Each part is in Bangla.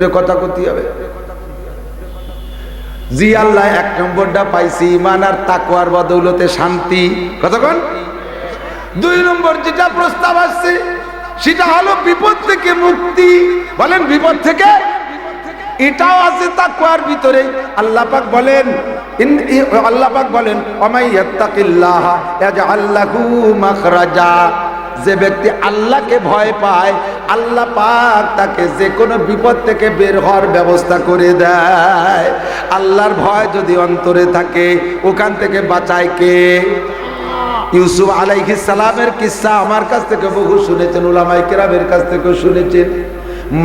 কথা কতি হবে। জি আল্লাহ, এক নম্বরটা পাইছি ইমান আর তাকুয়ার বদৌলতে শান্তি। কতক্ষণ দুই নম্বর যেটা প্রস্তাব আসছে, সেটা হলো বিপদ থেকে মুক্তি। বলেন বিপদ থেকে। এটাও আছে তাকুয়ার ভিতরে। আল্লাহ পাক বলেন আল্লাহ পাক বলেন অমাই ইয়াত্তাকিল্লাহ ইয়াজআল মাখরাজা। যে ব্যক্তি আল্লাহকে ভয় পায়, আল্লাহ পাক তাকে যে কোনো বিপদ থেকে বের হওয়ার ব্যবস্থা করে দেয়। আল্লাহর ভয় যদি অন্তরে থাকে, ওখান থেকে বাঁচায় কে? ইউসুফ আলাইহিস সালামের কিসসা আমার কাছ থেকে বহু শুনেছেন উলামাই কেরামের কাছ থেকেও শুনেছেন।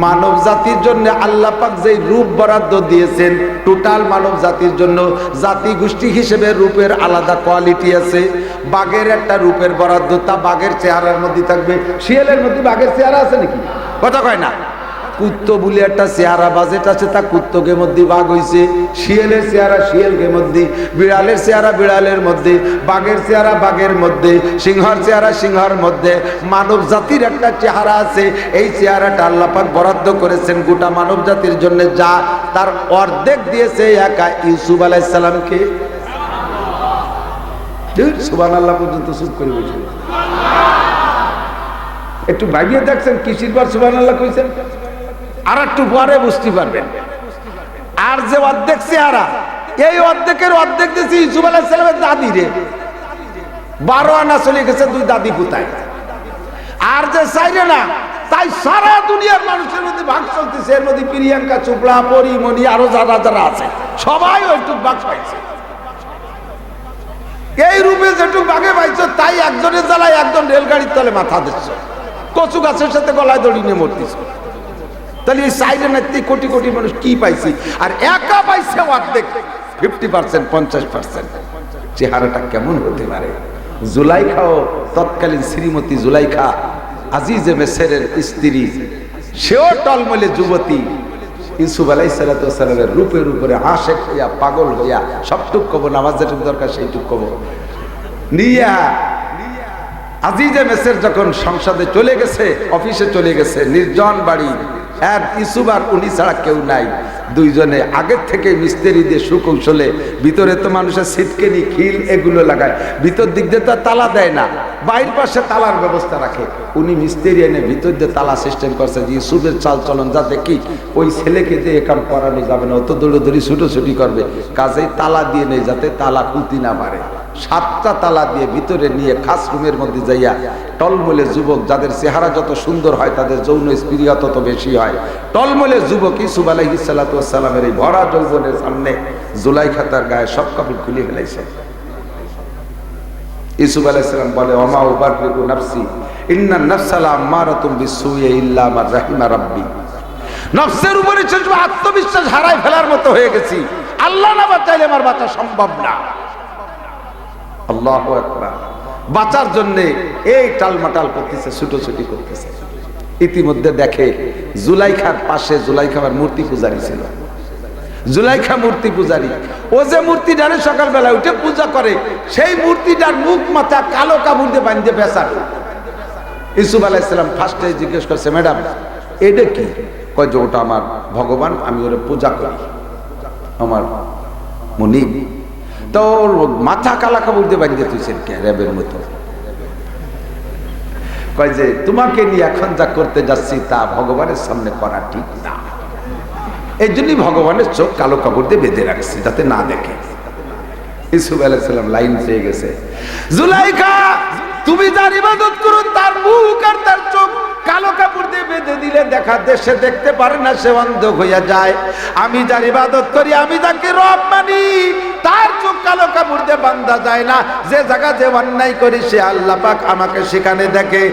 মানব জাতির জন্য আল্লাহ পাক যে রূপ বরাদ্দ দিয়েছেন টোটাল মানব জাতির জন্য জাতি গোষ্ঠী হিসেবে রূপের আলাদা কোয়ালিটি আছে। বাঘের একটা রূপের বরাদ্দ, তা বাঘের চেহারার মধ্যে থাকবে। শিয়ালের মধ্যে বাঘের চেহারা আছে নাকি? কথা কয় না। কুত্ত বলে একটা চেহারা বাজেট আছে, তা কুত্তকে মধ্যে বাঘ হইছে। শিয়ালের চেহারা শিয়ালকে মধ্যে বিড়ালের চেহারা বিড়ালের মধ্যে বাঘের চেহারা বাঘের মধ্যে সিংহর চেহারা সিংহর মধ্যে। মানব জাতির একটা চেহারা আছে, এই চেহারাটা আল্লাপাক বরাদ্দ করেছেন গোটা মানব জাতির জন্য, যা তার অর্ধেক দিয়েছে একা ইউসুফ আলাইসালামকে সুবান পর্যন্ত চুপ করে বসে একটু ভাবিয়ে দেখছেন সুবান আল্লাহ কইছেন? আর একটু পরে বুঝতে পারবেন। আর যে অর্ধেক চেহারা, এই অর্ধেকের অর্ধেক দিয়েছি ইসুফ আলাহ দাদি রে, বারো আনা চলে গেছে, দুই দাদি পুতায় আর যে চাইলে না, তাই সারা দুনিয়ার মানুষের মধ্যে ভাগ চলতেছে। এর মধ্যে প্রিয়াঙ্কা চোপড়া, পরিমণি, আরও যারা যারা আছে, সবাই ওইটুক ভাগ পাইছে। এই রূপে যেটুক বাঘে পাইছো তাই একজনের জ্বালায়, একজন রেলগাড়ির তলে মাথা দিচ্ছ। কচু গাছের সাথে গলায় দড়ি নিয়ে মরতেছ। তাহলে এই সাইডে নাইতে কোটি কোটি মানুষ কি পাইছি? আর একা পাইছে অর্ধেক ফিফটি পার্সেন্ট পঞ্চাশ পার্সেন্ট চেহারাটা কেমন হতে পারে? জুলাইখাও, তৎকালীন শ্রীমতী জুলাইখা, আজিজে মেসেরের স্ত্রী, সেও টলমলে যুবতী। ইউসুফ আলাই সালাতামের রূপের উপরে আশেক হইয়া, পাগল হইয়া সবটুক কব নামাজ যেটুক দরকার সেইটুক কব নিয়া, আজিজে মেসের যখন সংসদে চলে গেছে, অফিসে চলে গেছে, নির্জন বাড়ি আর ইসুব আর উনি ছাড়া কেউ নাই। দুইজনে আগের থেকে মিস্ত্রি দিয়ে সুকৌশলে, ভিতরে তো মানুষের সিটকেনি খিল এগুলো লাগায়। ভিতর দিক দিয়ে তো তালা দেয় না। বাইর পাশে তালার ব্যবস্থা রাখে। উনি মিস্ত্রি এনে ভিতর দিয়ে তালা সিস্টেম করছে যে ইসুবের চাল চলন যা দেখি ওই ছেলেকে দিয়ে একাম করানো যাবে না। অত দৌড়ি ছুটোছুটি করবে। কাজেই তালা দিয়ে নেই যাতে তালা খুলতে না পারে সাতটা তালা দিয়ে ভিতরে নিয়ে খাস রুমের মধ্যে যাইয়া টলমলে যুবক, যাদের চেহারা যত সুন্দর হয়, তাদের যৌন স্পৃহা তত বেশি হয়। টলমলে যুবক ইসুব সালামের এই ভরা যৌবনের সামনে জুলাই খাতার গায়ে সব কাপড় খুলে ফেলাইছে। ইসুব আলাইসালাম বলে অমা উবার নাফসি, ইন্না নাফসালা আম্মারাতুম বিসুইয়া ইল্লা আমার রাহিমা রাব্বি। নফসের উপরে আত্মবিশ্বাস হারাই ফেলার মতো হয়ে গেছি। আল্লাহ না বাঁচাইলে আমার বাঁচা সম্ভব না। আল্লাহ বাঁচার জন্য এই টালমাটাল করতেছে, ছুটোছুটি করতেছে। ইতিমধ্যে দেখে জুলাইখার পাশে জুলাইখার মূর্তি পূজারি ছিল। জুলাইখা মূর্তি পূজারি। ও যে মূর্তিটারে সকালবেলা উঠে পূজা করে, সেই মূর্তিটার মুখ মাথা কালো কাপড় দিয়ে বাঁধতে বেসার ইসুফ আলাইসালাম ফার্স্টে জিজ্ঞেস করছে, ম্যাডাম, এটা কি? কয় যে, ওটা আমার ভগবান, আমি ওরে পূজা করি। আমার মনিব তো ওর মাথা কালা কাপড় দিয়ে বাঁধিয়ে তুইছেন কে? র্যাবের মতো। কয় যে, তোমাকে নিয়ে এখন যা করতে যাচ্ছি তা ভগবানের সামনে করা ঠিক না। এই জন্যই ভগবানের চোখ কালো কাপড় দিয়ে বেঁধে রাখছি, যাতে না দেখে। ইসুফ আলাইসাল্লাম লাইন পেয়ে গেছে। জুলাইখা তুমি যার ইবাদত করো, তার মুখ আর তার চোখ কালো কাপড় দিয়ে বেঁধে দিলে দেখা দেশে দেখতে পারে না, সে অন্ধ হইয়া যায়। আমি যার ইবাদত করি, আমি তাকে রব মানি তার চোখ কালো কাপড় দিয়ে বান্ধা যায় না। যে জায়গা যে অন্যায় করি, সে আল্লাহ পাক আমাকে সেখানে দেখে।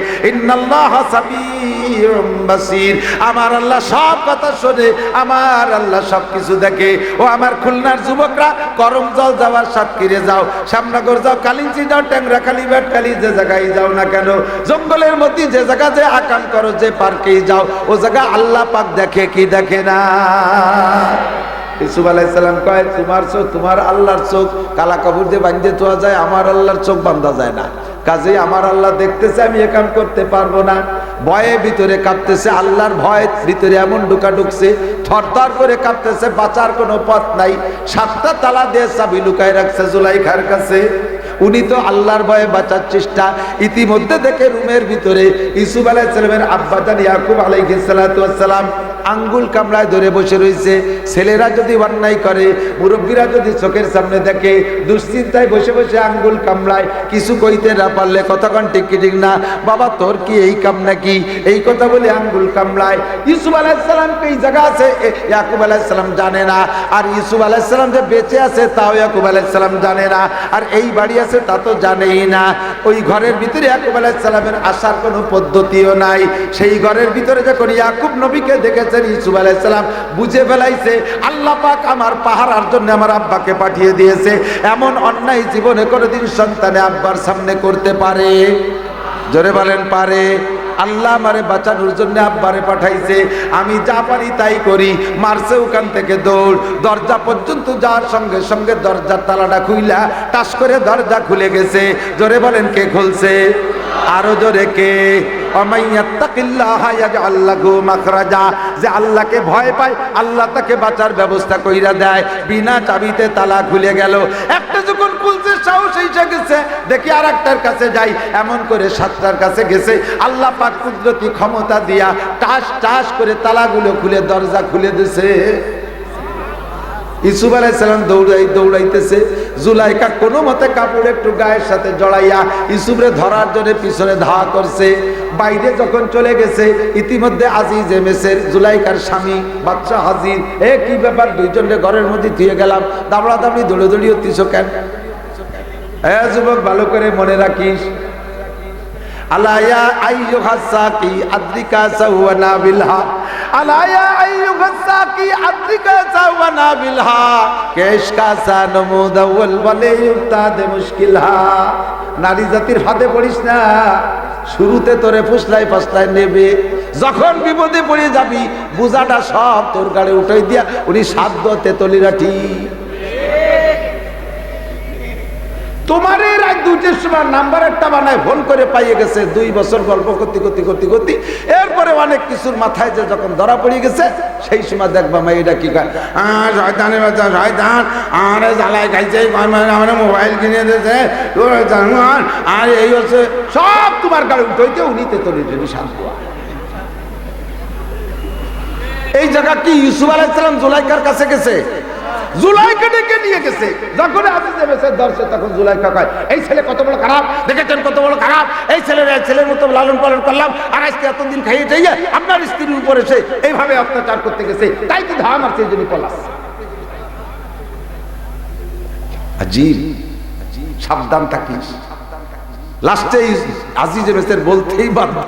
আমার আল্লাহ সব কথা শোনে, আমার আল্লাহ সব কিছু দেখে। ও আমার খুলনার যুবকরা করম জল যাওয়ার সাতক্ষীরে যাও। শ্যামনগর যাও, কালিঞ্চি যাও ট্যাংরাখালি ব্যাটখালি যে জায়গায় যাও না কেন? জঙ্গলের মধ্যে যে জায়গা যে আকাম করো, যে পার্কেই যাও। ও জায়গা আল্লাহ পাক দেখে কি দেখে না? ইসুফ আলাইসালাম কয়, তোমার চোখ তোমার আল্লাহর চোখ। কালা কাপড় দিয়ে বাঁধতে তোয়া যায়, আমার আল্লাহর চোখ বান্ধা যায় না। কাজে আমার আল্লাহ দেখতেছে আমি এ কাম করতে পারব না। ভয়ে ভিতরে কাঁপতেছে, আল্লাহর ভয় ভিতরে এমন ঢুকা ঢুকছে, থরথর করে কাঁপতেছে, বাঁচার কোনো পথ নাই। সাতটা তালা দিয়ে চাবি লুকায় রাখছে জুলাইখার কাছে। উনি তো আল্লাহর ভয়ে বাঁচার চেষ্টা। ইতিমধ্যে দেখে রুমের ভিতরে ইসুফ আলাইসালামের আব্বাজান ইয়াকুব আলাইহিসালাম আঙ্গুল কামড়ায় ধরে বসে রয়েছে। ছেলেরা যদি অন্যায় করে, মুরব্বীরা যদি চোখের সামনে দেখে, দুশ্চিন্তায় বসে বসে আঙ্গুল কামড়ায়, কিছু কইতে না পারলে কতক্ষণ ঠিক ঠিক না? বাবা, তোর কি এই কাম নাকি? এই কথা বলে আঙ্গুল কামড়ায়। ইসুফ আলাইসালামকে এই জায়গা আছে? ইয়াকুব আলাইসালাম জানে না। আর ইসুফ আলাইসালাম যে বেঁচে আছে, তাও ইয়াকুব আলাইসালাম জানে না। আর এই বাড়ি আছে, তা তো জানেই না। ওই ঘরের ভিতরে ইয়াকুব আলাইসালামের আসার কোনো পদ্ধতিও নাই। সেই ঘরের ভিতরে যখন ইয়াকুব নবীকে দেখেছেন ইসুফ আলাইসালাম বুঝে ফেলাইছে, আল্লাহ পাক আমার পাহারার জন্য আমার আব্বাকে পাঠিয়ে দিয়েছে। এমন অন্যায় জীবনে কোনোদিন সন্তানে আব্বার সামনে করতে পারে। জোরে বলেন, পারে। আল্লাহ আমারে বাঁচানোর জন্য আব্বারে পাঠাইছে। আমি যা পারি তাই করি। মারছে ওখান থেকে দৌড়। দরজা পর্যন্ত যাওয়ার সঙ্গে সঙ্গে দরজার তালাটা খুইলা টাস করে দরজা খুলে গেছে। জোরে বলেন, কে খুলছে? আরও জোরে, কে? যে আল্লাহকে ভয় পায়, আল্লাহ তাকে বাঁচার ব্যবস্থা কইরা দেয়। বিনা চাবিতে তালা খুলে গেল। একটা যখন খুলছে, সাহস এসে গেছে। দেখি আর একটার কাছে যাই, এমন করে সাতটার কাছে গেছে। আল্লাহ পাক কুদরতি ক্ষমতা দিয়া টাস টাস করে তালাগুলো খুলে, দরজা খুলে দিছে। ইসুফ আলাইসালাম দৌড়াই দৌড়াইতেছে। জুলাইকা কোনো মতে কাপড় একটু গায়ের সাথে জড়াইয়া ইসুফরে ধরার জন্য পিছনে ধাওয়া করছে। বাইরে যখন চলে গেছে, ইতিমধ্যে আজিজ এমেসের জুলাইকার স্বামী বাচ্চা হাজির। এ, কি ব্যাপার? দুইজনে ঘরের মধ্যে ধুয়ে গেলাম। দাবড়া দাবড়ি দৌড়ে দৌড়িয়ে তিস কেন? এ, যুবক, ভালো করে মনে রাখিস। আলায়া আইয়ুহা সাকি, আদ্রিকা সাওয়ানা বিলহা নারী জাতির হাতে পড়িস না। শুরুতে তোরে ফুসলাই ফাসলাই নেবে। যখন বিপদে পড়ে যাবি, বুঝাটা সব তোর গাড়ি উঠাই দিয়া, উনি সাধ্য তেতলিরা দুইটার সময় নাম্বার একটা ফোন করে পাইয়ে গেছে, দুই বছর গল্প করতে করতে করতে করতে। এরপরে অনেক কিছুর মাথায় যে যখন ধরা পড়ে গেছে, সেই সময় দেখবা মা, এটা কি আর জ্বালায় মোবাইল কিনে দিয়েছে আর এই হচ্ছে, সব তোমার গাড়ি উঠইতে উনি তেতলি যদি শান্ত এই জায়গা কি, ইউসুফ আলাইসালাম জুলাইকার কাছে গেছে? জুলাইকে ডেকে নিয়ে গেছে। যখন আজিজ এসে ধরছে, তখন জুলাইকা কয়, এই ছেলে কত বড় খারাপ, দেখেছেন কত বড় খারাপ? এই ছেলের এই ছেলের মতো লালন পালন করলাম, আর আজকে এতদিন খাইয়ে চাইয়ে আপনার স্ত্রীর উপরে সে এইভাবে অত্যাচার করতে গেছে। তাই তো ধাম আর সেই জন্য পলাস আজিব সাবধান থাকিস। লাস্টে আজিজ বলতেই বাধ্য।